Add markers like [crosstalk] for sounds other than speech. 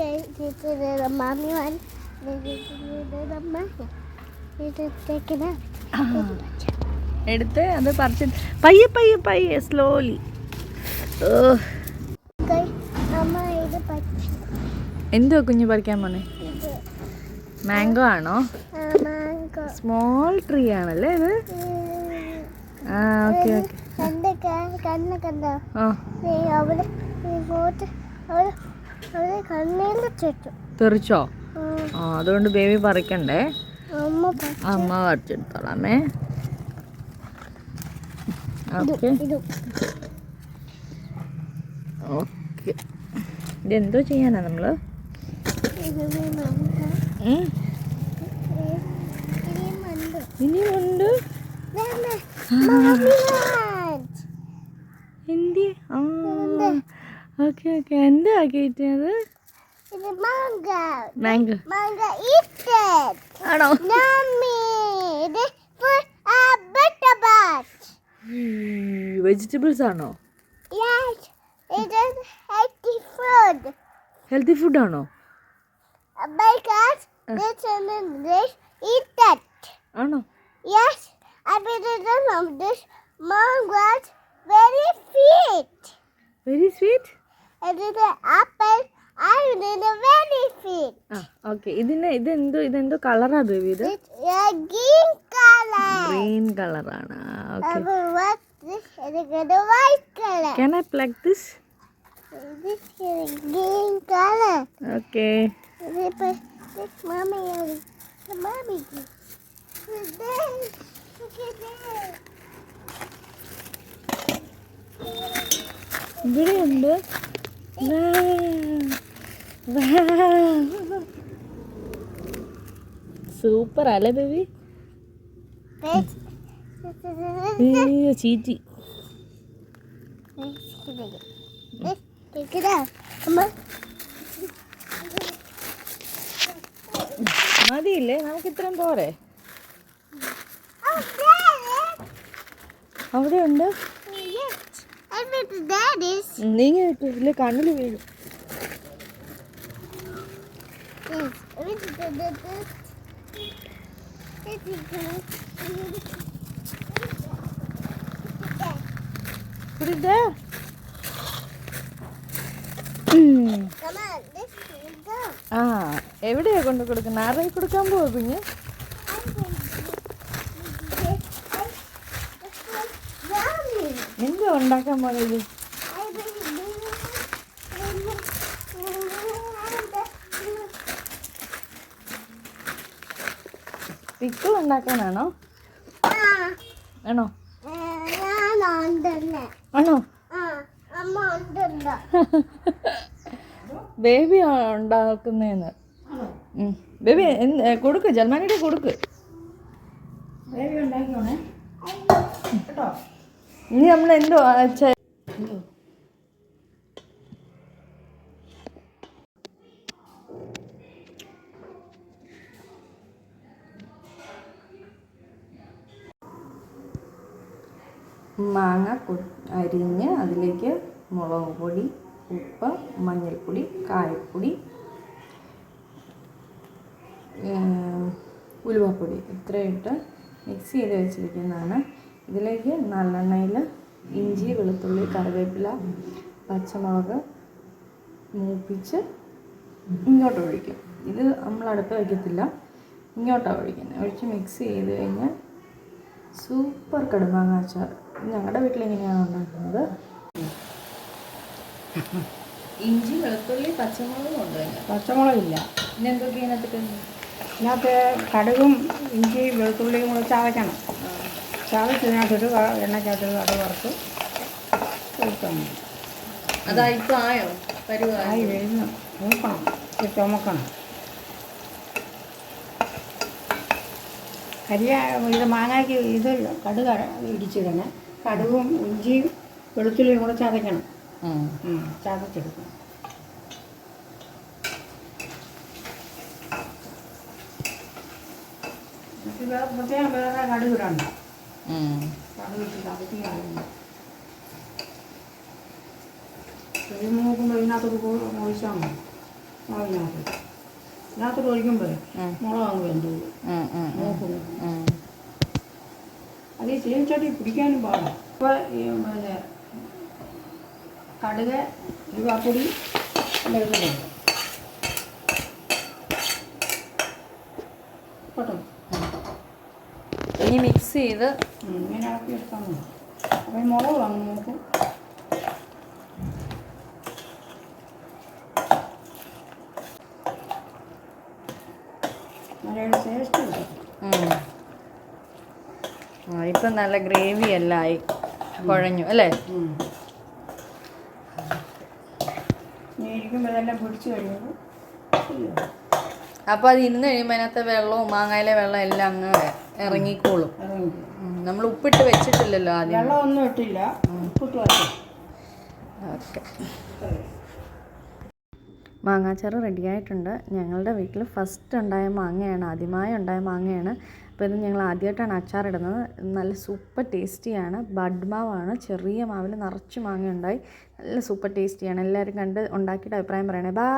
out. [laughs] എടുത്ത് അത് പറിച്ച് പയ്യെ പയ്യെ പയ്യെ സ്ലോലി എന്തോ കുഞ്ഞു പറിക്കാൻ പോണേ മാംഗോ ആണോ? സ്മോൾ ട്രീ ആണല്ലേ ഇത്? ആ ഓക്കെ ഓക്കെ കണ്ട്? കണ്ടോ തെറിച്ചോ. ആ. അതുകൊണ്ട് ബേബി പറിക്കണ്ടേ? അമ്മ പറിച്ചെടുത്തോളാമേ. ഓക്കെ. ഓക്കെ. ഇതെന്തോ ചെയ്യാനാ നമ്മൾ? ഇനിയുമുണ്ട് മാമി എന്തി ആ ഉണ്ട്. ഓക്കെ ഓക്കെ എന്താ കിട്ടിയത് മാംഗോ ആണോ a butterbot. വെജിറ്റബിൾസ് ആണോ. ഹെൽത്തി ഫുഡ് ആണോ. ആണോ Yes, I been of this mangoes very sweet. Very sweet very sweet. ആ ഓക്കെ ഇതിന് ഇതെന്തോ ഇതെന്തോ കളറാ ഇത് color. ഗ്രീൻ കളറാണ് I this This is green color. This, mommy the mommy. Look at this. ഇവിടെയുണ്ട് സൂപ്പർ അല്ലേ ബേബി ചീറ്റി മതിയില്ലേ നമുക്ക് ഇത്രയും പോരെ അവിടെ ഉണ്ട് it is. Yes, I bet that is. നീങ്ങി ഇല്ല കണ്ണിൽ വീഴും. ആ എവിടെയാ കൊണ്ട് കൊടുക്കുന്നത് ആരായി കൊടുക്കാൻ പോവാ കുഞ്ഞ് എന്താ ഉണ്ടാക്കാൻ പോണത് പിക്കിൾ ഉണ്ടാക്കാനാണോ? ആണോ? ആണോ? ബേബി ഉണ്ടാക്കുന്നേന്ന്. ബേബി എന്ത് ഏ, കൊടുക്ക് ബേബി ഉണ്ടാക്കിയോണേ കൊടുക്ക് ഇനി നമ്മൾ എന്തോ മാങ്ങ അരിഞ്ഞ് അതിലേക്ക് മുളക് പൊടി ഉപ്പ് മഞ്ഞൾപ്പൊടി കായപ്പൊടി ഉലുവപ്പൊടി ഇത്രയിട്ട് മിക്സ് ചെയ്ത് വെച്ചിരിക്കുന്നതാണ്. ഇതിലേക്ക് നല്ലെണ്ണയിൽ ഇഞ്ചി വെളുത്തുള്ളി കറിവേപ്പില പച്ചമുളക് മൂപ്പിച്ച് ഇങ്ങോട്ട് ഒഴിക്കും. ഇത് നമ്മൾ അടുപ്പ് വയ്ക്കത്തില്ല. ഇങ്ങോട്ടാണ് ഒഴിക്കുന്നത് ഒഴിച്ച് മിക്സ് ചെയ്ത് കഴിഞ്ഞാൽ സൂപ്പർ കടുമാങ്ങ അച്ചാർ ഞങ്ങളുടെ വീട്ടിൽ എങ്ങനെയാണ് ഉണ്ടാക്കുന്നത്? ഇഞ്ചി വെളുത്തുള്ളി പച്ചമുളകും ഉണ്ട്. പച്ചമുളകില്ല പിന്നെ എന്തൊക്കെ ഇതിനകത്തിട്ട് ഇതിനകത്ത് കടുകും ഇഞ്ചി വെളുത്തുള്ളിയും കൂടെ ചതയ്ക്കണം ചതച്ചതിനകത്തൊരു എണ്ണയ്ക്കകത്ത് കട വറുത്ത് ആയോ പരിവായി. ആയി വരുന്നു. നോക്കണം ചുമക്കണം. കരിയ ഇത് മാങ്ങയ്ക്ക് ഇത് കടുക ഇടിച്ചിടണം. കടുകും ഇഞ്ചിയും വെളുത്തുള്ളിയും കൂടെ ചതയ്ക്കണം. ചതച്ചെടുക്കണം. പ്രത്യേകം വേറെ കടുക് നോക്കുമ്പോൾ ഇതിനകത്തൊക്കെ ഒഴിച്ചാൽ മതി മാവിനകത്ത് ഇതിനകത്തോട്ട് ഒഴിക്കുമ്പോൾ മുളക് അങ്ങ് വെന്തു ഉം, ഉം, ഉം, നോക്കുന്നു. അത് ഈ ചീനച്ചട്ടി പിടിക്കാനും പാടാം ഇപ്പോൾ പിന്നെ കടുക് ഉരുവാപ്പൊടി എല്ലാം കേട്ടോ ഇനി മിക്സ് ചെയ്ത് ഇങ്ങനെ ഇളക്കി എടുത്താൽ മതി അപ്പം ഈ മുളക് വാങ്ങും നമുക്ക് നല്ല ടേസ്റ്റ് കിട്ടും ആ ഇപ്പം നല്ല ഗ്രേവി എല്ലാം ആയി. കുഴഞ്ഞു അല്ലേ? അപ്പൊ ഇനി ഇരിക്കുമ്പോൾ ഇതെല്ലാം പിടിച്ച് കഴിയുമ്പോൾ അപ്പോൾ അത് ഇരുന്ന് കഴിയുമ്പോൾ അതിനകത്ത് വെള്ളവും മാങ്ങയിലെ വെള്ളം എല്ലാം അങ്ങ് ഇറങ്ങിക്കോളും. ഇറങ്ങി നമ്മൾ ഉപ്പിട്ട് വെച്ചിട്ടില്ലല്ലോ ആദ്യം. വെള്ളമൊന്നും ഇട്ടില്ല. ഉപ്പിട്ട് ഓക്കെ. മാങ്ങാച്ചാറ് റെഡിയായിട്ടുണ്ട് ഞങ്ങളുടെ വീട്ടിൽ ഫസ്റ്റ് ഉണ്ടായ മാങ്ങയാണ് ആദ്യമായി ഉണ്ടായ മാങ്ങയാണ്. അപ്പോൾ ഇത് ഞങ്ങൾ ആദ്യമായിട്ടാണ് അച്ചാറിടുന്നത് നല്ല സൂപ്പർ ടേസ്റ്റിയാണ് ബഡ് മാവാണ്. ചെറിയ മാവിൽ നിറച്ച് മാങ്ങ ഉണ്ടായി. നല്ല സൂപ്പർ ടേസ്റ്റിയാണ് എല്ലാവരും കണ്ട് ഉണ്ടാക്കിയിട്ട് അഭിപ്രായം പറയണേ. ബാ